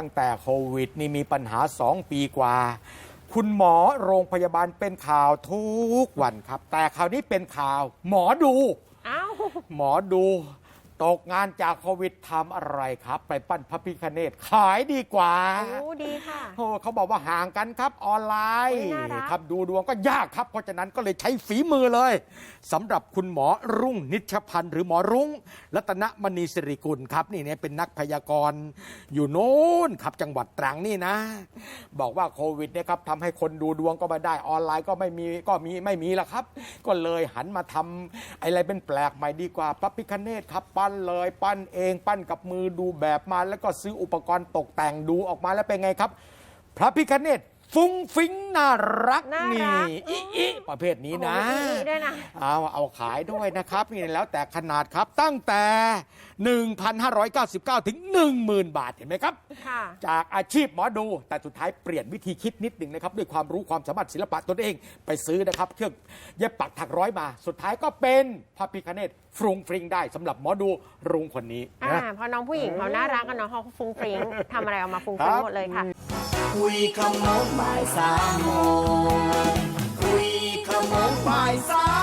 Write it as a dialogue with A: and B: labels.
A: ตั้งแต่โควิดนี่มีปัญหา 2 ปีกว่า คุณหมอโรงพยาบาลเป็นข่าวทุกวันครับ แต่คราวนี้เป็นข่าว หมอดู
B: อ้าว
A: หมอดู ตกงานจากโควิดทำอะไรครับ ไปปั้นพระพิคเนตขายดีกว่า
B: โอ้ดีค่ะ
A: โอ้เขาบอกว่าห่างกันครับออนไลน์
B: โอ้ยน่ารัก
A: ครับดูดวงก็ยากครับ เพราะฉะนั้นก็เลยใช้ฝีมือเลยสำหรับคุณหมอรุ่งนิชพันธ์หรือหมอรุ้งรัตนมณีสิริกุลครับนี่เนี่ยเป็นนักพยากรณ์อยู่โน้นครับจังหวัดตรังนี่นะ บอกว่าโควิดเนี่ยครับทำให้คนดูดวงก็ไม่ได้ออนไลน์ก็ไม่มีก็มีไม่มีละครับ ก็เลยหันมาทำอะไรเป็นแปลกใหม่ดีกว่าพระพิคเนตครับปั้นเลย ปั้นเองปั้นกับมือดูแบบมาแล้วก็ซื้ออุปกรณ์ตกแต่งดูออกมาแล้วเป็นไงครับ พระพิคเนต ฟุ้งฟิ้งน่ารัก
B: น่า
A: นี่
B: รัก
A: อิอิประเภทนี้นะ
B: โอ้โหมีอีด้วยนะ
A: เอาเอาขายด้วยนะครับ นี่แล้วแต่ขนาดครับตั้งแต่ 1,599 ถึง 10,000 บาทเห็นไหมครับ
B: ค่ะ
A: จากอาชีพหมอดู แต่สุดท้ายเปลี่ยนวิธีคิดนิดหนึ่งนะครับ ด้วยความรู้ความสามารถศิลปะตนเองไปซื้อนะครับ เครื่องเย็บปักถักร้อยมา สุดท้ายก็เป็นพระพิคเนตฟรุงฟริงได้สำหรับหมอดูรุงคนนี้
B: อ่า
A: นะ
B: เพอน้องผู้หญิงเขาน่ารักกันเนาะเขาฟุ้งฟริ้งทำอะไรออกมาฟุ้งฟริ้ง
A: ครับ
B: หมดเลยค่ะ
C: คุยคำโน้นบ่ายสามโมงคุยขโมงบ่ายสาม